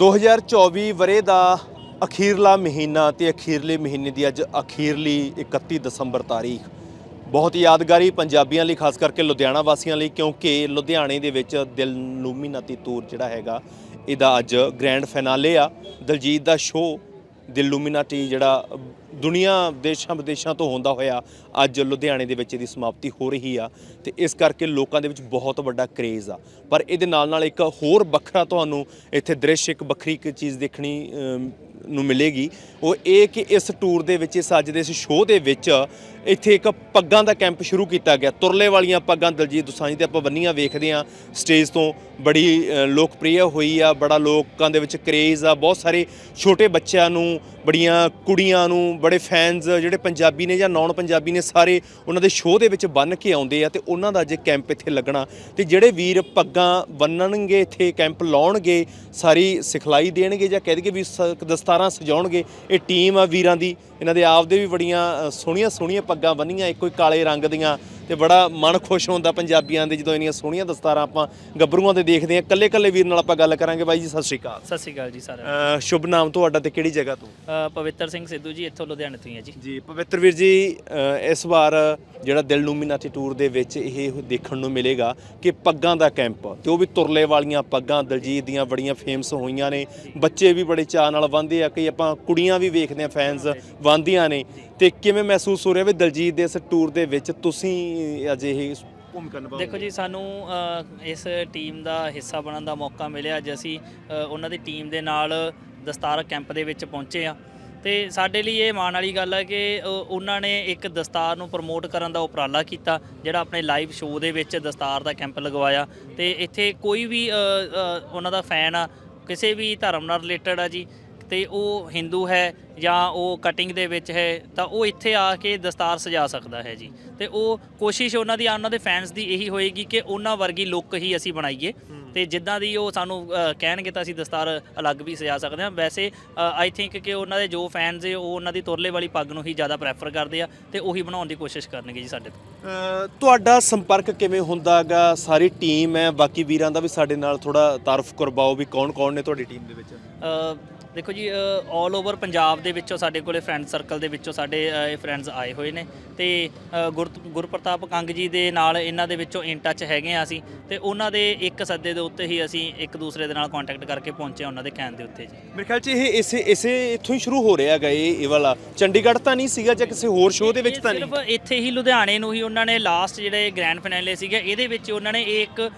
2024 ਵਰੇ ਦਾ ਅਖੀਰਲਾ ਮਹੀਨਾ ਤੇ ਅਖੀਰਲੇ ਮਹੀਨੇ ਦੀ ਅੱਜ ਅਖੀਰਲੀ 31 ਦਸੰਬਰ ਤਾਰੀਖ। ਬਹੁਤ ਯਾਦਗਾਰੀ ਪੰਜਾਬੀਆਂ ਲਈ, ਖਾਸ ਕਰਕੇ ਲੁਧਿਆਣਾ ਵਾਸੀਆਂ ਲਈ, ਕਿਉਂਕਿ ਲੁਧਿਆਣੇ ਦੇ ਵਿੱਚ ਦਿਲ ਨੂਮੀਨਾਤੀ ਤੂਰ ਜਿਹੜਾ ਹੈਗਾ, ਇਹਦਾ ਅੱਜ ਗ੍ਰੈਂਡ ਫਾਈਨਾਲੇ ਆ। ਦਲਜੀਤ ਦਾ ਸ਼ੋਅ ਦਿਲ ਲੂਮੀਨਾਟੀ ਜਿਹੜਾ ਦੁਨੀਆ ਦੇਸ਼ਾਂ ਵਿਦੇਸ਼ਾਂ ਤੋਂ ਹੁੰਦਾ ਹੋਇਆ ਅੱਜ ਲੁਧਿਆਣੇ ਦੇ ਵਿੱਚ ਇਹਦੀ ਸਮਾਪਤੀ ਹੋ ਰਹੀ ਆ ਤੇ ਇਸ ਕਰਕੇ ਲੋਕਾਂ ਦੇ ਵਿੱਚ ਬਹੁਤ ਵੱਡਾ ਕਰੇਜ਼ ਆ। ਪਰ ਇਹਦੇ ਨਾਲ ਨਾਲ ਇੱਕ ਹੋਰ ਵੱਖਰਾ ਤੁਹਾਨੂੰ ਇੱਥੇ ਦ੍ਰਿਸ਼, ਇੱਕ ਵੱਖਰੀ ਇੱਕ ਚੀਜ਼ ਦੇਖਣੀ ਨੂੰ ਮਿਲੇਗੀ। ਉਹ ਇਹ ਕਿ ਇਸ ਟੂਰ ਦੇ ਵਿੱਚ, ਇਸ ਅੱਜ ਦੇ ਇਸ ਸ਼ੋਅ ਦੇ ਵਿੱਚ ਇੱਥੇ ਇੱਕ ਪੱਗਾਂ ਦਾ ਕੈਂਪ ਸ਼ੁਰੂ ਕੀਤਾ ਗਿਆ। ਤੁਰਲੇ ਵਾਲੀਆਂ ਪੱਗਾਂ ਦਲਜੀਤ ਦੋਸਾਂਝ ਤੇ ਆਪਾਂ ਬੰਨੀਆਂ ਵੇਖਦੇ ਆ ਸਟੇਜ ਤੋਂ ਬੜੀ ਲੋਕਪ੍ਰਿਯ ਹੋਈ ਆ, ਬੜਾ ਲੋਕਾਂ ਦੇ ਵਿੱਚ ਕਰੇਜ਼ ਆ। ਬਹੁਤ ਸਾਰੇ ਛੋਟੇ ਬੱਚਿਆਂ ਨੂੰ ਬੜੀਆਂ ਕੁੜੀਆਂ ਨੂੰ, ਬੜੇ ਫੈਨਸ ਜਿਹੜੇ ਪੰਜਾਬੀ ਨੇ ਜਾਂ ਨਾਨ ਪੰਜਾਬੀ ਨੇ ਸਾਰੇ ਉਹਨਾਂ ਦੇ ਸ਼ੋਅ ਦੇ ਵਿੱਚ ਬੰਨ ਕੇ ਆਉਂਦੇ ਆ ਤੇ ਉਹਨਾਂ ਦਾ ਅੱਜ ਕੈਂਪ ਇੱਥੇ ਲੱਗਣਾ। ਤੇ ਜਿਹੜੇ ਵੀਰ ਪੱਗਾਂ ਬੰਨਣਗੇ ਇੱਥੇ ਕੈਂਪ ਲਾਉਣਗੇ, ਸਾਰੀ ਸਿਖਲਾਈ ਦੇਣਗੇ ਜਾਂ ਕਹਿ ਦਈਏ ਵੀ ਸ- ਦਸਤਾਰਾਂ ਸਜਾਉਣਗੇ, ਇਹ ਟੀਮ ਆ ਵੀਰਾਂ ਦੀ। ਇਹਨਾਂ ਦੇ ਆਪਦੇ ਵੀ ਬੜੀਆਂ ਸੋਹਣੀਆਂ ਸੋਹਣੀਆਂ ਪੱਗਾਂ ਬੰਨੀਆਂ ਇੱਕੋ ਹੀ ਕਾਲੇ ਰੰਗ ਦੀਆਂ ਤੇ ਬੜਾ ਮਨ ਖੁਸ਼ ਹੁੰਦਾ ਪੰਜਾਬੀਆਂ ਦੇ ਜਦੋਂ ਇੰਨੀਆਂ ਸੋਹਣੀਆਂ ਦਸਤਾਰਾਂ ਆਪਾਂ ਗੱਭਰੂਆਂ ਦੇ ਦੇਖਦੇ ਆ ਕੱਲੇ ਕੱਲੇ ਵੀਰ ਨਾਲ ਆਪਾਂ ਗੱਲ ਕਰਾਂਗੇ ਬਾਈ ਜੀ ਸਤਿ ਸ਼੍ਰੀ ਅਕਾਲ। ਸਤਿ ਸ਼੍ਰੀ ਅਕਾਲ ਜੀ ਸਾਰਿਆਂ ਨੂੰ। ਸ਼ੁਭ ਨਾਮ ਤੁਹਾਡਾ ਤੇ ਕਿਹੜੀ ਜਗ੍ਹਾ ਤੋਂ? ਪਵਿੱਤਰ ਸਿੰਘ ਸਿੱਧੂ ਜੀ ਇੱਥੋਂ ਲੁਧਿਆਣੇ ਤੋਂ ਹੀ ਆ ਜੀ। ਜੀ ਪਵਿੱਤਰ ਵੀਰ ਜੀ ਇਸ ਵਾਰ ਜਿਹੜਾ ਦਿਲ ਨੂਮੀਨਾਤੀ ਟੂਰ ਦੇ ਵਿੱਚ ਇਹ ਦੇਖਣ ਨੂੰ ਮਿਲੇਗਾ ਕਿ ਪੱਗਾਂ ਦਾ ਕੈਂਪ ਤੇ ਉਹ ਵੀ ਤੁਰਲੇ ਵਾਲੀਆਂ ਪੱਗਾਂ ਦਲਜੀਤ ਦੀਆਂ ਬੜੀਆਂ ਫੇਮਸ ਹੋਈਆਂ ਨੇ। ਬੱਚੇ ਵੀ ਬੜੇ ਚਾਅ ਨਾਲ ਬੰਨ੍ਹਦੇ ਆ ਕਈ ਆਪਾਂ ਕੁੜੀਆਂ ਵੀ ਵੇਖਦੇ ਆ ਫੈਨਸ ਬੰਨ੍ਹਦੀਆਂ ਨੇ। ਤੇ ਕਿਵੇਂ ਮਹਿਸੂਸ ਹੋ ਰਿਹਾ ਵੀ ਦਲਜੀਤ ਦੇ ਇਸ ਟੂਰ ਦੇ ਵਿੱਚ ਤੁਸੀਂ ਅੱਜ ਭੂਮਿਕਾ ਨਿਭਾਓਗੇ? ਦੇਖੋ ਜੀ, ਸਾਨੂੰ ਇਸ ਟੀਮ ਦਾ ਹਿੱਸਾ ਬਣਨ ਦਾ ਮੌਕਾ ਮਿਲਿਆ ਅੱਜ ਅਸੀਂ ਉਹਨਾਂ ਦੀ ਟੀਮ ਦੇ ਨਾਲ ਦਸਤਾਰ ਕੈਂਪ ਦੇ ਵਿੱਚ ਪਹੁੰਚੇ ਆ ਤੇ ਸਾਡੇ ਲਈ ਇਹ ਮਾਣ ਵਾਲੀ ਗੱਲ ਹੈ ਕਿ ਉਹਨਾਂ ਨੇ ਇੱਕ ਦਸਤਾਰ ਨੂੰ ਪ੍ਰਮੋਟ ਕਰਨ ਦਾ ਉਪਰਾਲਾ ਕੀਤਾ, ਜਿਹੜਾ ਆਪਣੇ ਲਾਈਵ ਸ਼ੋਅ ਦੇ ਵਿੱਚ ਦਸਤਾਰ ਦਾ ਕੈਂਪ ਲਗਵਾਇਆ। ਤੇ ਇੱਥੇ ਕੋਈ ਵੀ ਉਹਨਾਂ ਦਾ ਫੈਨ ਆ, ਕਿਸੇ ਵੀ ਧਰਮ ਨਾਲ ਰਿਲੇਟਡ ਆ ਜੀ ਤੇ ਉਹ ਹਿੰਦੂ ਹੈ ਜਾਂ ਉਹ ਕਟਿੰਗ ਦੇ ਵਿੱਚ ਹੈ ਤਾਂ ਉਹ ਇੱਥੇ ਆ ਕੇ ਦਸਤਾਰ ਸਜਾ ਸਕਦਾ ਹੈ ਜੀ। ਤੇ ਉਹ ਕੋਸ਼ਿਸ਼ ਉਹਨਾਂ ਦੀ ਉਹਨਾਂ ਦੇ ਫੈਨਸ ਦੀ ਇਹੀ ਹੋਏਗੀ ਕਿ ਉਹਨਾਂ ਵਰਗੀ ਲੁੱਕ ਹੀ ਅਸੀਂ ਬਣਾਈਏ। ਤੇ ਜਿੱਦਾਂ ਦੀ ਉਹ ਸਾਨੂੰ ਕਹਿਣਗੇ ਤਾਂ ਅਸੀਂ ਦਸਤਾਰ ਅਲੱਗ ਵੀ ਸਜਾ ਸਕਦੇ ਹਾਂ। ਵੈਸੇ ਆਈ ਥਿੰਕ ਕਿ ਉਹਨਾਂ ਦੇ ਜੋ ਫੈਨਸ ਹੈ ਉਹ ਉਹਨਾਂ ਦੀ ਤੁਰਲੇ ਵਾਲੀ ਪੱਗ ਨੂੰ ਹੀ ਜ਼ਿਆਦਾ ਪ੍ਰੈਫਰ ਕਰਦੇ ਆ ਤੇ ਉਹੀ ਬਣਾਉਣ ਦੀ ਕੋਸ਼ਿਸ਼ ਕਰਨਗੇ ਜੀ ਸਾਡੇ ਤੋਂ। ਤੁਹਾਡਾ ਸੰਪਰਕ ਕਿਵੇਂ ਹੁੰਦਾਗਾ? ਸਾਰੀ ਟੀਮ ਹੈ ਬਾਕੀ ਵੀਰਾਂ ਦਾ ਵੀ ਸਾਡੇ ਨਾਲ ਥੋੜਾ ਤਾਰਫ ਕਰਵਾਓ ਵੀ ਕੌਣ-ਕੌਣ ਨੇ ਤੁਹਾਡੀ ਟੀਮ ਦੇ ਵਿੱਚ? ਦੇਖੋ ਜੀ 올 ਓਵਰ ਪੰਜਾਬ ਦੇ ਵਿੱਚੋਂ ਸਾਡੇ ਕੋਲੇ ਫਰੈਂਡ ਸਰਕਲ ਦੇ ਵਿੱਚੋਂ ਸਾਡੇ ਇਹ ਫਰੈਂਡਸ ਆਏ ਹੋਏ ਨੇ ਤੇ ਗੁਰਪ੍ਰਤਾਪ ਕੰਗ ਜੀ ਦੇ ਨਾਲ ਇਹਨਾਂ ਦੇ ਵਿੱਚੋਂ ਇਨ ਟੱਚ ਹੈਗੇ ਆ ਅਸੀਂ ਤੇ ਉਹਨਾਂ ਦੇ ਇੱਕ ਸੱਦੇ ਦੇ ਉੱਤੇ ਹੀ ਅਸੀਂ ਇੱਕ ਦੂਸਰੇ ਦੇ ਨਾਲ ਕੰਟੈਕਟ ਕਰਕੇ ਪਹੁੰਚੇ ਉਹਨਾਂ ਦੇ ਕਹਿਣ ਦੇ ਉੱਤੇ ਜੀ। ਮੇਰੇ ਖਿਆਲ 'ਚ ਇਹ ਇਸੇ ਇਸੇ ਇੱਥੋਂ ਹੀ ਸ਼ੁਰੂ ਹੋ ਰਿਹਾ ਹੈਗਾ ਇਹ ਵਾਲਾ। ਚੰਡੀਗੜ੍ਹ ਤਾਂ ਨਹੀਂ ਸੀਗਾ ਜਾਂ ਕਿਸੇ ਹੋਰ ਸ਼ੋਅ ਦੇ ਵਿੱਚ ਤਾਂ ਨਹੀਂ? ਸਿਰਫ ਇੱਥੇ ਹੀ ਲੁਧਿਆਣੇ ਨੂੰ ਹੀ ਉਹਨਾਂ ਨੇ ਲਾਸਟ ਜਿਹੜੇ ਗ੍ਰੈਂਡ ਫਾਈਨਲੇ ਸੀਗੇ ਇਹਦੇ ਵਿੱਚ ਉਹਨਾਂ ਨੇ ਇਹ ਇੱਕ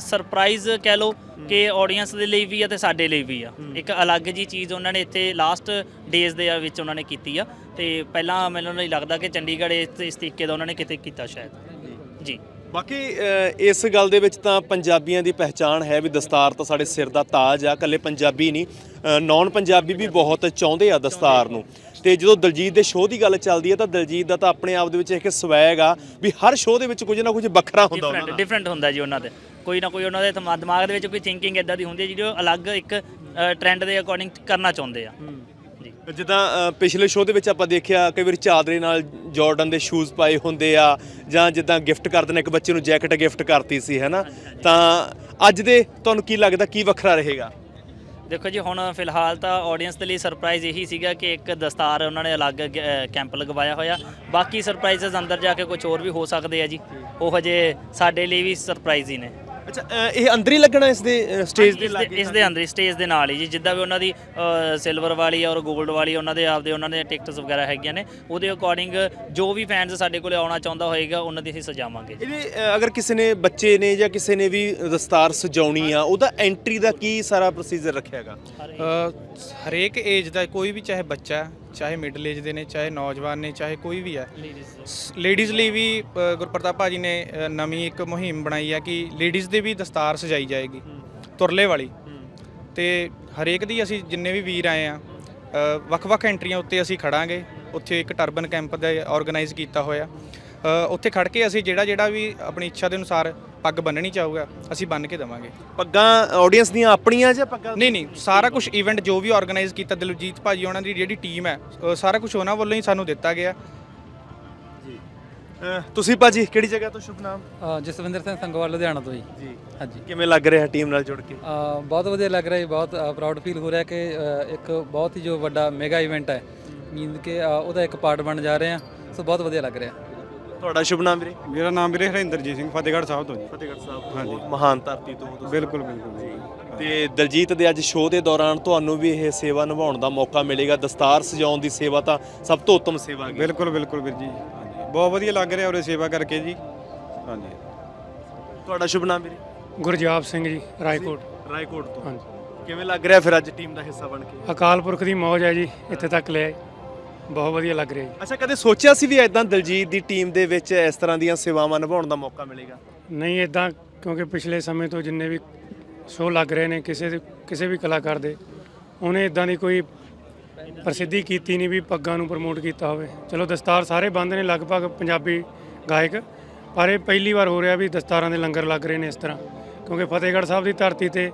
ਸਰਪ੍ਰਾਈਜ਼ ਕਹਿ ਲਓ ਕਿ ਆਡੀਅנס ਦੇ ਲਈ ਵੀ ਆ ਤੇ ਸਾਡੇ ਲਈ ਵੀ ਆ। ਇੱਕ ਅਲੱਗ ਜੀ ਚੀਜ਼ ਉਹਨਾਂ ਨੇ ਇੱਥੇ ਲਾਸਟ ਡੇਜ਼ ਦੇ ਵਿੱਚ ਉਹਨਾਂ ਨੇ ਕੀਤੀ ਆ। ਤੇ ਪਹਿਲਾਂ ਮੈਨੂੰ ਨਹੀਂ ਲੱਗਦਾ ਕਿ ਚੰਡੀਗੜ੍ਹ ਇਸ ਇਸ ਤਰੀਕੇ ਦਾ ਉਹਨਾਂ ਨੇ ਕਿਤੇ ਕੀਤਾ ਸ਼ਾਇਦ। ਜੀ। ਬਾਕੀ ਇਸ ਗੱਲ ਦੇ ਵਿੱਚ ਤਾਂ ਪੰਜਾਬੀਆਂ ਦੀ ਪਹਿਚਾਣ ਹੈ ਵੀ ਦਸਤਾਰ ਤਾਂ ਸਾਡੇ ਸਿਰ ਦਾ ਤਾਜ ਆ ਕੱਲੇ ਪੰਜਾਬੀ ਨਹੀਂ ਨਾਨ ਪੰਜਾਬੀ ਵੀ ਬਹੁਤ ਚਾਹੁੰਦੇ ਆ ਦਸਤਾਰ ਨੂੰ। ਤੇ ਜਦੋਂ ਦਲਜੀਤ ਦੇ ਸ਼ੋਅ ਦੀ ਗੱਲ ਚੱਲਦੀ ਹੈ ਤਾਂ ਦਲਜੀਤ ਦਾ ਤਾਂ ਆਪਣੇ ਆਪ ਦੇ ਵਿੱਚ ਇੱਕ ਸਵੈਗ ਆ ਵੀ ਹਰ ਸ਼ੋਅ ਦੇ ਵਿੱਚ ਕੁਝ ਨਾ ਕੁਝ ਵੱਖਰਾ ਹੁੰਦਾ ਉਹਨਾਂ ਡਿਫਰੈਂਟ ਦਾ ਡਿਫਰੈਂਟ ਹੁੰਦਾ ਜੀ ਉਹਨਾਂ ਦੇ ਕੋਈ ਨਾ ਕੋਈ ਉਹਨਾਂ ਦੇ ਦਿਮਾ- ਦਿਮਾਗ ਦੇ ਵਿੱਚ ਕੋਈ ਥਿੰਕਿੰਗ ਇਦਾਂ ਦੀ ਹੁੰਦੀ ਹੈ ਜਿਹੜੀ ਉਹ ਅਲੱਗ ਇੱਕ ਟ੍ਰੈਂਡ ਦੇ ਅਕੋਰਡਿੰਗ ਕਰਨਾ ਚਾਹੁੰਦੇ ਆ। ਜਿੱਦਾਂ ਪਿਛਲੇ ਸ਼ੋਅ ਦੇ ਵਿੱਚ ਆਪਾਂ ਦੇਖਿਆ ਕਈ ਵਾਰ ਚਾਦਰੇ ਨਾਲ ਜਾਰਡਨ ਦੇ ਸ਼ੂਜ਼ ਪਾਏ ਹੁੰਦੇ ਆ ਜਾਂ ਜਿੱਦਾਂ ਗਿਫਟ ਕਰਦੇ ਨੇ ਇੱਕ ਬੱਚੇ ਨੂੰ ਜੈਕਟ ਗਿਫਟ ਕਰਤੀ ਸੀ ਹੈਨਾ? ਤਾਂ ਅੱਜ ਦੇ ਤੁਹਾਨੂੰ ਕੀ ਲੱਗਦਾ ਕੀ ਵੱਖਰਾ ਰਹੇਗਾ? ਦੇਖੋ ਜੀ ਹੁਣ ਫਿਲਹਾਲ ਤਾਂ ਆਡੀਅנס ਦੇ ਲਈ ਸਰਪ੍ਰਾਈਜ਼ ਇਹੀ ਸੀਗਾ ਕਿ ਇੱਕ ਦਸਤਾਰ ਉਹਨਾਂ ਨੇ ਅਲੱਗ ਕੈਂਪ ਲਗਵਾਇਆ ਹੋਇਆ। ਬਾਕੀ ਸਰਪ੍ਰਾਈਜ਼ਸ ਅੰਦਰ ਜਾ ਕੇ ਕੁਝ ਹੋਰ ਵੀ ਹੋ ਸਕਦੇ ਆ ਜੀ। ਉਹ ਹਜੇ ਸਾਡੇ ਲਈ ਵੀ ਸਰਪ੍ਰਾਈਜ਼ ਹੀ ਨੇ। ਅੱਛਾ ਅ, ਇਹ ਅੰਦਰ ਹੀ ਲੱਗਣਾ ਇਸ ਦੇ ਸਟੇਜ ਦੇ ਇਸ ਦੇ- ਲਾਗੇ ਇਸ ਦੇ ਅੰਦਰ ਸਟੇਜ ਦੇ ਨਾਲ ਹੀ ਜੀ ਜਿੱਦਾਂ ਵੀ ਉਹਨਾਂ ਦੀ ਸਿਲਵਰ ਵਾਲੀ ਔਰ 골ਡ ਵਾਲੀ ਉਹਨਾਂ ਦੇ ਆਪਦੇ ਉਹਨਾਂ ਦੇ ਟਿਕਟਸ ਵਗੈਰਾ ਹੈਗੀਆਂ ਨੇ ਉਹਦੇ ਅਕੋਰਡਿੰਗ ਜੋ ਵੀ ਫੈਨਸ ਸਾਡੇ ਕੋਲੇ ਆਉਣਾ ਚਾਹੁੰਦਾ ਹੋਏਗਾ ਉਹਨਾਂ ਦੀ ਅਸੀਂ ਸਜਾਵਾਂਗੇ ਜੀ। ਇਹਦੇ ਅ, ਅਗਰ ਕਿਸੇ ਨੇ ਬੱਚੇ ਨੇ ਜਾਂ ਕਿਸੇ ਨੇ ਵੀ ਦਸਤਾਰ ਸਜਾਉਣੀ ਆ ਉਹਦਾ ਐਂਟਰੀ ਦਾ ਕੀ ਸਾਰਾ ਪ੍ਰੋਸੀਜਰ ਰੱਖਿਆ ਹੈਗਾ? ਅ, ਹਰੇਕ ਏਜ ਦਾ ਕੋਈ ਵੀ ਚਾਹੇ ਬੱਚਾ ਹੈ, ਚਾਹੇ ਮਿਡਲ ਏਜ ਦੇ ਨੇ ਚਾਹੇ ਨੌਜਵਾਨ ਨੇ ਚਾਹੇ ਕੋਈ ਵੀ ਹੈ। ਲੇਡੀਜ਼ ਲਈ। ਵੀ ਅ, ਗੁਰਪ੍ਰਤਾਪ ਭਾਜੀ ਨੇ ਅ, ਨਵੀਂ ਇੱਕ ਮੁਹਿੰਮ ਬਣਾਈ ਹੈ ਕਿ ਲੇਡੀਜ਼ ਦੇ ਵੀ ਦਸਤਾਰ ਸਜਾਈ ਜਾਏਗੀ ਤੁਰਲੇ ਵਾਲੀ। ਤੇ ਹਰੇਕ ਦੀ ਅਸੀਂ ਜਿੰਨੇ ਵੀ ਵੀਰ ਆਏ ਆ ਅ, ਵੱਖ-ਵੱਖ ਐਂਟਰੀਆਂ ਉੱਤੇ ਅਸੀਂ ਖੜਾਂਗੇ। ਉੱਥੇ ਇੱਕ ਟਰਬਨ ਕੈਂਪ ਦਾ ਆਰਗੇਨਾਈਜ਼ ਕੀਤਾ ਹੋਇਆ। ਉੱਥੇ ਖੜ ਕੇ ਅਸੀਂ ਜਿਹੜਾ ਜਿਹੜਾ ਵੀ ਆਪਣੀ ਇੱਛਾ ਦੇ ਅਨੁਸਾਰ ਪੱਗ ਬੰਨਣੀ ਚਾਹੂਗਾ ਅਸੀਂ ਬੰਨ ਕੇ ਦੇਵਾਂਗੇ। ਪੱਗਾਂ ਆਡੀਅנס ਦੀਆਂ ਆਪਣੀਆਂ ਜਾਂ ਪੱਗਾਂ? ਨਹੀਂ ਨਹੀਂ ਸਾਰਾ ਕੁਝ ਇਵੈਂਟ ਜੋ ਵੀ ਆਰਗੇਨਾਈਜ਼ ਕੀਤਾ ਦਿਲਜੀਤ ਭਾਜੀ ਉਹਨਾਂ ਦੀ ਜਿਹੜੀ ਟੀਮ ਹੈ ਅ, ਸਾਰਾ ਕੁਝ ਉਹਨਾਂ ਵੱਲੋਂ ਹੀ ਸਾਨੂੰ ਦਿੱਤਾ ਗਿਆ। ਤੁਸੀਂ ਭਾਜੀ ਕਿਹੜੀ ਜਗ੍ਹਾ ਤੋਂ ਸ਼ੁਭ ਨਾਮ? ਅ, ਜਸਵਿੰਦਰ ਸਿੰਘ ਸੰਗਵਾਲ ਲੁਧਿਆਣਾ ਤੋਂ ਜੀ। ਜੀ। ਹਾਂਜੀ। ਕਿਵੇਂ ਲੱਗ ਰਿਹਾ ਟੀਮ ਨਾਲ ਜੁੜ ਕੇ? ਅ, ਬਹੁਤ ਵਧੀਆ ਲੱਗ ਰਿਹਾ ਜੀ ਬਹੁਤ ਪ੍ਰਾਊਡ ਫੀਲ ਹੋ ਰਿਹਾ ਕਿ ਅ, ਇੱਕ ਬਹੁਤ ਹੀ ਜੋ ਵੱਡਾ ਮੈਗਾ ਇਵੈਂਟ ਹੈ। ਮੀਨ ਕਿ ਅ, ਉਹਦਾ ਇੱਕ ਪਾਰਟ ਬਣ ਜਾ ਰਹੇ ਹਾਂ। ਸੋ ਬਹੁਤ ਵਧੀਆ ਲੱਗ ਰਿਹਾ। ਤੁਹਾਡਾ ਸ਼ੁਭ ਨਾਮ ਵੀਰੇ? ਮੇਰਾ ਨਾਮ ਵੀਰੇ ਹਰਿੰਦਰਜੀਤ ਸਿੰਘ ਫਤਿਹਗੜ੍ਹ ਸਾਹਿਬ ਤੋਂ ਜੀ। ਫਤਿਹਗੜ੍ਹ ਸਾਹਿਬ ਹਾਂਜੀ। ਮਹਾਨ ਧਰਤੀ ਤੋਂ ਤੁਸੀਂ। ਬਿਲਕੁਲ ਬਿਲਕੁਲ ਜੀ। ਤੇ ਦਲਜੀਤ ਦੇ ਅੱਜ ਸ਼ੋਅ ਦੇ ਦੌਰਾਨ ਤੁਹਾਨੂੰ ਵੀ ਇਹ ਸੇਵਾ ਨਿਭਾਉਣ ਦਾ ਮੌਕਾ ਮਿਲੇਗਾ। ਦਸਤਾਰ ਸਜਾਉਣ ਦੀ ਸੇਵਾ ਤਾਂ ਸਭ ਤੋਂ ਉੱਤਮ ਸੇਵਾ ਹੈ ਬਿਲਕੁਲ ਬਿਲਕੁਲ ਵੀਰ ਜੀ। ਹਾਂਜੀ। ਬਹੁਤ ਵਧੀਆ ਲੱਗ ਰਿਹਾ ਉਰੇ ਸੇਵਾ ਕਰਕੇ ਜੀ। ਹਾਂਜੀ। ਤੁਹਾਡਾ ਸ਼ੁਭ ਨਾਮ ਵੀਰੇ? ਗੁਰਜਾਪ ਸਿੰਘ ਜੀ ਰਾਏਕੋਟ। ਰਾਏਕੋਟ ਤੋਂ। ਹਾਂਜੀ। ਕਿਵੇਂ ਲੱਗ ਰਿਹਾ ਫਿਰ ਅੱਜ ਟੀਮ ਦਾ ਹਿੱਸਾ ਬਣ ਕੇ? ਅਕਾਲ ਪੁਰਖ ਦੀ ਮੌਜ ਹੈ ਜੀ ਇੱਥੇ ਤੱਕ ਲੈ ਆਏ ਬਹੁਤ ਵਧੀਆ ਲੱਗ ਰਿਹਾ ਜੀ। ਅੱਛਾ ਕਦੇ ਸੋਚਿਆ ਸੀ ਵੀ ਐਦਾਂ ਦਲਜੀਤ ਦੀ ਟੀਮ ਦੇ ਵਿੱਚ ਇਸ ਤਰ੍ਹਾਂ ਦੀਆਂ ਸੇਵਾਵਾਂ ਨਿਭਾਉਣ ਦਾ ਮੌਕਾ ਮਿਲੇਗਾ? ਨਹੀਂ ਇਦਾਂ ਕਿਉਂਕਿ ਪਿਛਲੇ ਸਮੇਂ ਤੋਂ ਜਿੰਨੇ ਵੀ ਸ਼ੋਅ ਲੱਗ ਰਹੇ ਨੇ ਕਿਸੇ ਦੇ ਕਿਸੇ ਵੀ ਕਲਾਕਾਰ ਦੇ ਉਹਨੇ ਇਦਾਂ ਦੀ ਕੋਈ ਪ੍ਰਸਿੱਧੀ ਕੀਤੀ ਨਹੀਂ ਵੀ ਪੱਗਾਂ ਨੂੰ ਪ੍ਰਮੋਟ ਕੀਤਾ ਹੋਵੇ। ਚਲੋ ਦਸਤਾਰ ਸਾਰੇ ਬੰਦ ਨੇ ਲਗਭਗ ਪੰਜਾਬੀ ਗਾਇਕ ਪਰ ਇਹ ਪਹਿਲੀ ਵਾਰ ਹੋ ਰਿਹਾ ਵੀ ਦਸਤਾਰਾਂ ਦੇ ਲੰਗਰ ਲੱਗ ਰਹੇ ਨੇ ਇਸ ਤਰ੍ਹਾਂ। ਕਿਉਂਕਿ ਫਤਿਹਗੜ੍ਹ ਸਾਹਿਬ ਦੀ ਧਰਤੀ ਤੇ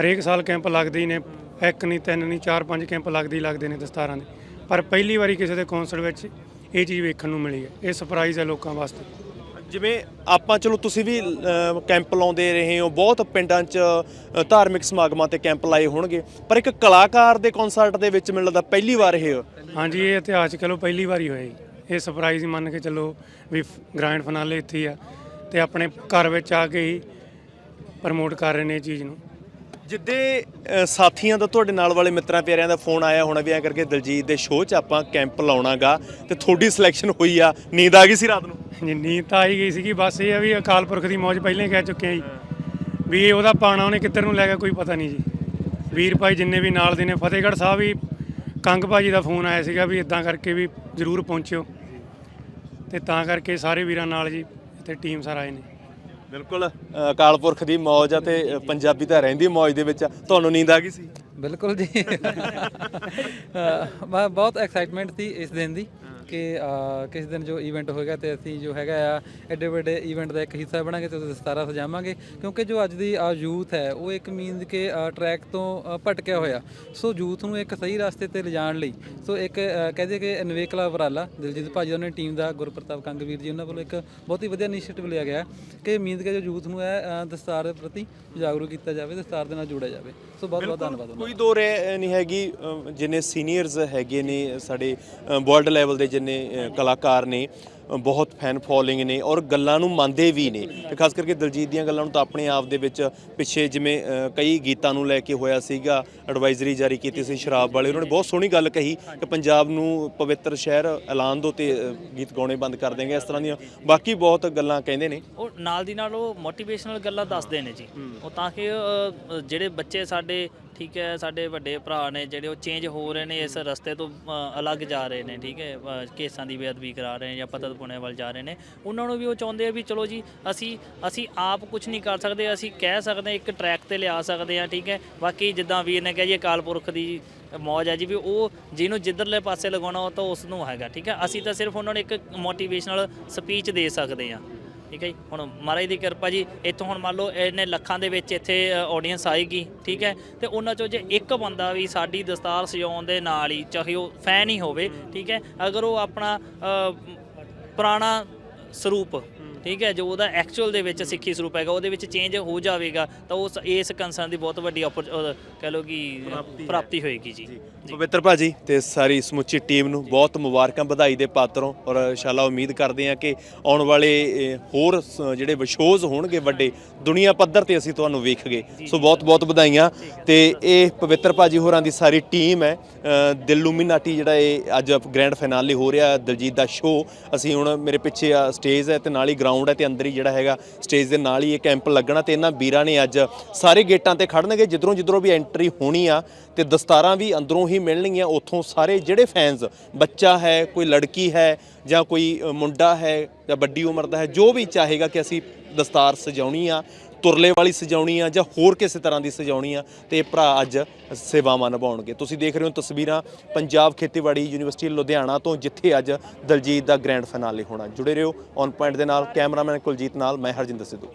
ਹਰੇਕ ਸਾਲ ਕੈਂਪ ਲੱਗਦੇ ਹੀ ਨੇ ਇੱਕ ਨਹੀਂ ਤਿੰਨ ਨਹੀਂ ਚਾਰ ਪੰਜ ਕੈਂਪ ਲੱਗਦੇ ਹੀ ਲੱਗਦੇ ਨੇ ਦਸਤਾਰਾਂ ਦੇ। ਪਰ ਪਹਿਲੀ ਵਾਰੀ ਕਿਸੇ ਦੇ ਕੌਂਸਲ ਵਿੱਚ ਇਹ ਚੀਜ਼ ਵੇਖਣ ਨੂੰ ਮਿਲੀ ਹੈ। ਇਹ ਸਰਪ੍ਰਾਈਜ਼ ਹੈ ਲੋਕਾਂ ਵਾਸਤੇ। ਜਿਵੇਂ ਆਪਾਂ ਚਲੋ ਤੁਸੀਂ ਵੀ ਕੈਂਪ ਲਾਉਂਦੇ ਰਹੇ ਹੋ ਬਹੁਤ ਪਿੰਡਾਂ 'ਚ ਧਾਰਮਿਕ ਸਮਾਗਮਾਂ ਤੇ ਕੈਂਪ ਲਾਏ ਹੋਣਗੇ ਪਰ ਇੱਕ ਕਲਾਕਾਰ ਦੇ ਕਨਸਰਟ ਦੇ ਵਿੱਚ ਮੈਨੂੰ ਲੱਗਦਾ ਪਹਿਲੀ ਵਾਰ ਇਹ ਹਾਂਜੀ ਇਹ ਇਤਿਹਾਸ ਚਲੋ ਪਹਿਲੀ ਵਾਰੀ ਹੋਇਆ ਜੀ। ਇਹ ਸਰਪ੍ਰਾਈਜ਼ ਹੀ ਮੰਨ ਕੇ ਚੱਲੋ ਵੀ ਗ੍ਰੈਂਡ ਫਾਈਨਲ ਇੱਥੇ ਹੀ ਆ ਤੇ ਆਪਣੇ ਘਰ ਵਿੱਚ ਆ ਕੇ ਹੀ ਪ੍ਰਮੋਟ ਕਰ ਰਹੇ ਨੇ ਇਹ ਚੀਜ਼ ਨੂੰ। ਜਿੱਦੇ ਸਾਥੀਆਂ ਦਾ ਤੁਹਾਡੇ ਨਾਲ ਵਾਲੇ ਮਿੱਤਰਾਂ ਪਿਆਰਿਆਂ ਦਾ ਫੋਨ ਆਇਆ ਹੋਣਾ ਵੀ ਐਂ ਕਰਕੇ ਦਲਜੀਤ ਦੇ ਸ਼ੋਅ 'ਚ ਆਪਾਂ ਕੈਂਪ ਲਾਉਣਾਗਾ ਤੇ ਤੁਹਾਡੀ ਸਿਲੈਕਸ਼ਨ ਹੋਈ ਆ। ਨੀਂਦ ਆ ਗਈ ਸੀ ਰਾਤ ਨੂੰ? ਜੀ ਨੀਂਦ ਤਾਂ ਆਈ ਗਈ ਸੀਗੀ। ਬਸ ਇਹ ਆ ਵੀ ਅਕਾਲ ਪੁਰਖ ਦੀ ਮੌਜ ਪਹਿਲਾਂ ਹੀ ਕਹਿ ਚੁੱਕੇ ਆ ਜੀ। ਵੀ ਉਹਦਾ ਪਾਣਾ ਉਹਨੇ ਕਿੱਧਰ ਨੂੰ ਲੈ ਗਿਆ ਕੋਈ ਪਤਾ ਨਹੀਂ ਜੀ। ਵੀਰ ਭਾਈ ਜਿੰਨੇ ਵੀ ਨਾਲ ਦੇ ਨੇ, ਫਤਿਹਗੜ੍ਹ ਸਾਹਿਬ ਵੀ ਕੰਗ ਭਾਜੀ ਦਾ ਫੋਨ ਆਇਆ ਸੀਗਾ ਵੀ ਇਦਾਂ ਕਰਕੇ ਵੀ ਜ਼ਰੂਰ ਪਹੁੰਚਿਓ। ਤੇ ਤਾਂ ਕਰਕੇ ਸਾਰੇ ਵੀਰਾਂ ਨਾਲ ਜੀ, ਇੱਥੇ ਟੀਮ ਸਾਰ ਆਏ ਨੇ। ਬਿਲਕੁਲ ਅਕਾਲ ਪੁਰਖ ਦੀ ਮੌਜ ਆ ਤੇ ਪੰਜਾਬੀ ਤਾਂ ਰਹਿੰਦੀ ਮੌਜ ਦੇ ਵਿੱਚ ਆ। ਤੁਹਾਨੂੰ ਨੀਂਦ ਆ ਗਈ ਸੀ? ਬਿਲਕੁਲ ਜੀ। ਬਹੁਤ ਐਕਸਾਈਟਮੈਂਟ ਸੀ ਇਸ ਦਿਨ ਦੀ। ਕਿ ਅ, ਕਿਸ ਦਿਨ ਜੋ ਇਵੈਂਟ ਹੋਏਗਾ ਤੇ ਅਸੀਂ ਜੋ ਹੈਗਾ ਆ ਐਡੇ ਵੱਡੇ ਇਵੈਂਟ ਦਾ ਇੱਕ ਹਿੱਸਾ ਬਣਾਂਗੇ ਤੇ ਉਹਦੇ ਦਸਤਾਰਾ ਸਜਾਵਾਂਗੇ। ਕਿਉਂਕਿ ਜੋ ਅੱਜ ਦੀ ਯੂਥ ਹੈ ਉਹ ਇੱਕ ਮੀਨਸ ਕਿ ਟਰੈਕ ਤੋਂ ਅ, ਭਟਕਿਆ ਹੋਇਆ। ਸੋ ਯੂਥ ਨੂੰ ਇੱਕ ਸਹੀ ਰਸਤੇ ਤੇ ਲਿਜਾਣ ਲਈ ਸੋ ਇੱਕ ਅ, ਕਹਦੇ ਕਿ ਅਨਵੇਕਲਾ ਉਪਰਾਲਾ ਦਿਲਜੀਤ ਭਾਜੀ ਉਹਨਾਂ ਦੀ ਟੀਮ ਦਾ ਗੁਰਪ੍ਰਤਾਪ ਕੰਗਵੀਰ ਜੀ ਉਹਨਾਂ ਵੱਲੋਂ ਇੱਕ ਬਹੁਤ ਹੀ ਵਧੀਆ ਇਨੀਸ਼ੀਏਟਿਵ ਲਿਆ ਗਿਆ ਕਿ ਮੀਨਸ ਕਿ ਜੋ ਯੂਥ ਨੂੰ ਹੈ ਅ, ਦਸਤਾਰ ਦੇ ਪ੍ਰਤੀ ਜਾਗਰੂਕ ਕੀਤਾ ਜਾਵੇ ਦਸਤਾਰ ਦੇ ਨਾਲ ਜੋੜਿਆ ਜਾਵੇ। ਸੋ ਬਹੁਤ ਬਹੁਤ ਧੰਨਵਾਦ ਉਹਨਾਂ ਦਾ। ਕੋਈ ਦੋ। ਰਹਿ ਨਹੀਂ ਹੈਗੀ ਅਹ, ਜਿੰਨੇ ਸੀਨੀਅਰਸ ਹੈਗੇ ਨੇ ਸਾਡੇ ਵਰਲਡ ਲੈਵਲ ਦੇ ਜਿੰਨੇ ਕਲਾਕਾਰ ਨੇ ਬਹੁਤ ਫੈਨ ਫੋਲੋਇੰਗ ਨੇ ਔਰ ਗੱਲਾਂ ਨੂੰ ਮੰਨਦੇ ਵੀ ਨੇ। ਤੇ ਖਾਸ ਕਰਕੇ ਦਲਜੀਤ ਦੀਆਂ ਗੱਲਾਂ ਨੂੰ ਤਾਂ ਆਪਣੇ ਆਪ ਦੇ ਵਿੱਚ ਪਿੱਛੇ ਜਿਵੇਂ ਕਈ ਗੀਤਾਂ ਨੂੰ ਲੈ ਕੇ ਹੋਇਆ ਸੀਗਾ ਐਡਵਾਈਜ਼ਰੀ ਜਾਰੀ ਕੀਤੀ ਸੀ ਸ਼ਰਾਬ ਵਾਲੇ। ਉਹਨਾਂ ਨੇ ਬਹੁਤ ਸੋਹਣੀ ਗੱਲ ਕਹੀ ਕਿ ਪੰਜਾਬ ਨੂੰ ਪਵਿੱਤਰ ਸ਼ਹਿਰ ਐਲਾਨ ਦੋ ਤੇ ਗੀਤ ਗਾਉਣੇ ਬੰਦ ਕਰ ਦੇਂਗੇ ਇਸ ਤਰ੍ਹਾਂ ਦੀਆਂ ਬਾਕੀ ਬਹੁਤ ਗੱਲਾਂ ਕਹਿੰਦੇ ਨੇ। ਉਹ ਨਾਲ ਦੀ ਨਾਲ ਉਹ ਮੋਟੀਵੇਸ਼ਨਲ ਗੱਲਾਂ ਦੱਸਦੇ ਨੇ ਜੀ। ਉਹ ਤਾਂ ਕਿ ਜਿਹੜੇ ਬੱਚੇ ਸਾਡੇ ਠੀਕ ਹੈ ਸਾਡੇ ਵੱਡੇ ਭਰਾ ਨੇ ਜਿਹੜੇ ਉਹ ਚੇਂਜ ਹੋ ਰਹੇ ਨੇ ਇਸ ਰਸਤੇ ਤੋਂ ਅ, ਅਲੱਗ ਜਾ ਰਹੇ ਨੇ ਠੀਕ ਹੈ ਅ, ਕੇਸਾਂ ਦੀ ਬੇਅਦਬੀ ਕਰਾ ਰਹੇ ਨੇ ਜਾਂ ਪਤਤ ਪੁਣੇ ਵੱਲ ਜਾ ਰਹੇ ਨੇ। ਉਹਨਾਂ ਨੂੰ ਵੀ ਉਹ ਚਾਹੁੰਦੇ ਆ ਵੀ ਚਲੋ ਜੀ ਅਸੀਂ ਅਸੀਂ ਆਪ ਕੁਝ ਨਹੀਂ ਕਰ ਸਕਦੇ ਅਸੀਂ ਕਹਿ ਸਕਦੇ ਹਾਂ, ਇੱਕ ਟਰੈਕ ਤੇ ਲਿਆ ਸਕਦੇ ਹਾਂ ਠੀਕ ਹੈ। ਬਾਕੀ ਜਿੱਦਾਂ ਵੀਰ ਨੇ ਕਿਹਾ ਜੀ ਅਕਾਲ ਪੁਰਖ ਦੀ ਮੌਜ ਹੈ ਜੀ ਵੀ ਉਹ ਜਿਹਨੂੰ ਜਿੱਧਰਲੇ ਪਾਸੇ ਲਗਾਉਣਾ ਉਹ ਤਾਂ ਉਸ ਨੂੰ ਹੈਗਾ ਠੀਕ ਹੈ। ਅਸੀਂ ਤਾਂ ਸਿਰਫ ਉਹਨਾਂ ਨੂੰ ਇੱਕ ਮੋਟੀਵੇਸ਼ਨਲ ਸਪੀਚ ਦੇ ਸਕਦੇ ਹਾਂ। ਠੀਕ ਹੈ ਜੀ? ਹੁਣ ਮਹਾਰਾਜ ਦੀ ਕਿਰਪਾ ਜੀ ਇੱਥੋਂ ਹੁਣ ਮੰਨ ਲਓ ਇੰਨੇ ਲੱਖਾਂ ਦੇ ਵਿੱਚ ਇੱਥੇ ਆਡੀਅנס ਆਏਗੀ ਠੀਕ ਹੈ? ਤੇ ਉਹਨਾਂ ਚੋਂ ਜੇ ਇੱਕ ਬੰਦਾ ਵੀ ਸਾਡੀ ਦਸਤਾਰ ਸਜਾਉਣ ਦੇ ਨਾਲ ਹੀ ਚਾਹੇ ਉਹ ਫੈਨ ਹੀ ਹੋਵੇ ਠੀਕ ਹੈ? ਅਗਰ ਉਹ ਆਪਣਾ ਪੁਰਾਣਾ ਸਰੂਪ ਠੀਕ ਹੈ? ਜੋ ਉਹਦਾ ਐਕਚੁਅਲ ਦੇ ਵਿੱਚ ਸਿੱਖੀ ਸਰੂਪ ਹੈਗਾ ਉਹਦੇ ਵਿੱਚ ਚੇਂਜ ਹੋ ਜਾਵੇਗਾ ਤਾਂ ਉਸ ਇਸ ਕੰਸਰਨ ਦੀ ਬਹੁਤ ਵੱਡੀ ਕਹਿ ਲਓ ਕਿ ਪ੍ਰਾਪਤੀ ਹੋਏਗੀ ਜੀ। ਪਵਿੱਤਰ ਭਾਜੀ ਤੇ ਸਾਰੀ ਸਮੁੱਚੀ ਟੀਮ ਨੂੰ ਬਹੁਤ ਮੁਬਾਰਕਾਂ ਵਧਾਈ ਦੇ ਪਾਤਰੋਂ ਔਰ ਇਨਸ਼ਾਅੱਲਾ ਉਮੀਦ ਕਰਦੇ ਹਾਂ ਕਿ ਆਉਣ ਵਾਲੇ ਹੋਰ ਜਿਹੜੇ ਵਿਸ਼ੋਜ਼ ਹੋਣਗੇ ਵੱਡੇ ਦੁਨੀਆ ਪੱਧਰ ਤੇ ਅਸੀਂ ਤੁਹਾਨੂੰ ਵੇਖਗੇ। ਸੋ ਬਹੁਤ ਬਹੁਤ ਵਧਾਈਆਂ ਤੇ ਇਹ ਪਵਿੱਤਰ ਭਾਜੀ ਹੋਰਾਂ ਦੀ ਸਾਰੀ ਟੀਮ ਹੈ। ਦਿਲੂਮੀਨਾਟੀ ਜਿਹੜਾ ਇਹ ਅੱਜ ਗ੍ਰੈਂਡ ਫਾਈਨਾਲੇ ਹੋ ਰਿਹਾ ਦਲਜੀਤ ਦਾ ਸ਼ੋਅ ਅਸੀਂ ਹੁਣ ਮੇਰੇ ਪਿੱਛੇ ਆ ਸਟੇਜ ਹੈ ਤੇ ਨਾਲ ਹੀ ਗਰਾਊਂਡ ਹੈ ਤੇ ਅੰਦਰ ਹੀ ਜਿਹੜਾ ਹੈਗਾ ਸਟੇਜ ਦੇ ਨਾਲ ਹੀ ਇਹ ਕੈਂਪ ਲੱਗਣਾ ਤੇ ਇਹਨਾਂ ਵੀਰਾਂ ਨੇ ਅੱਜ ਸਾਰੇ ਗੇਟਾਂ ਤੇ ਖੜਨਗੇ ਜਿੱਧਰੋਂ ਜਿੱਧਰੋਂ ਵੀ ਐਂਟਰੀ ਹੋਣੀ ਆ ਤੇ ਦਸਤਾਰਾਂ ਵੀ ਅੰਦਰੋਂ ਹੀ ਮਿਲਣਗੀਆਂ ਉੱਥੋਂ ਸਾਰੇ ਜਿਹੜੇ ਫੈਨਸ ਬੱਚਾ ਹੈ, ਕੋਈ ਲੜਕੀ ਹੈ ਜਾਂ ਕੋਈ ਮੁੰਡਾ ਹੈ ਜਾਂ ਵੱਡੀ ਉਮਰ ਦਾ ਹੈ, ਜੋ ਵੀ ਚਾਹੇਗਾ ਕਿ ਅਸੀਂ ਦਸਤਾਰ ਸਜਾਉਣੀ ਆ, ਤੁਰਲੇ ਵਾਲੀ ਸਜਾਉਣੀ ਆ ਜਾਂ ਹੋਰ ਕਿਸੇ ਤਰ੍ਹਾਂ ਦੀ ਸਜਾਉਣੀ ਆ, ਤੇ ਇਹ ਭਰਾ ਅੱਜ ਸੇਵਾਵਾਂ ਨਿਭਾਉਣਗੇ। ਤੁਸੀਂ ਦੇਖ ਰਹੇ ਹੋ ਤਸਵੀਰਾਂ ਪੰਜਾਬ ਖੇਤੀਬਾੜੀ ਯੂਨੀਵਰਸਿਟੀ ਲੁਧਿਆਣਾ ਤੋਂ, ਜਿੱਥੇ ਅੱਜ ਦਲਜੀਤ ਦਾ ਗ੍ਰੈਂਡ ਫਾਈਨਾਲੇ ਹੋਣਾ। ਜੁੜੇ ਰਹੋ ਔਨ ਪੁਆਇੰਟ ਦੇ ਨਾਲ, ਕੈਮਰਾਮੈਨ ਕੁਲਜੀਤ ਨਾਲ, ਮੈਂ ਹਰਜਿੰਦਰ ਸਿੱਧੂ।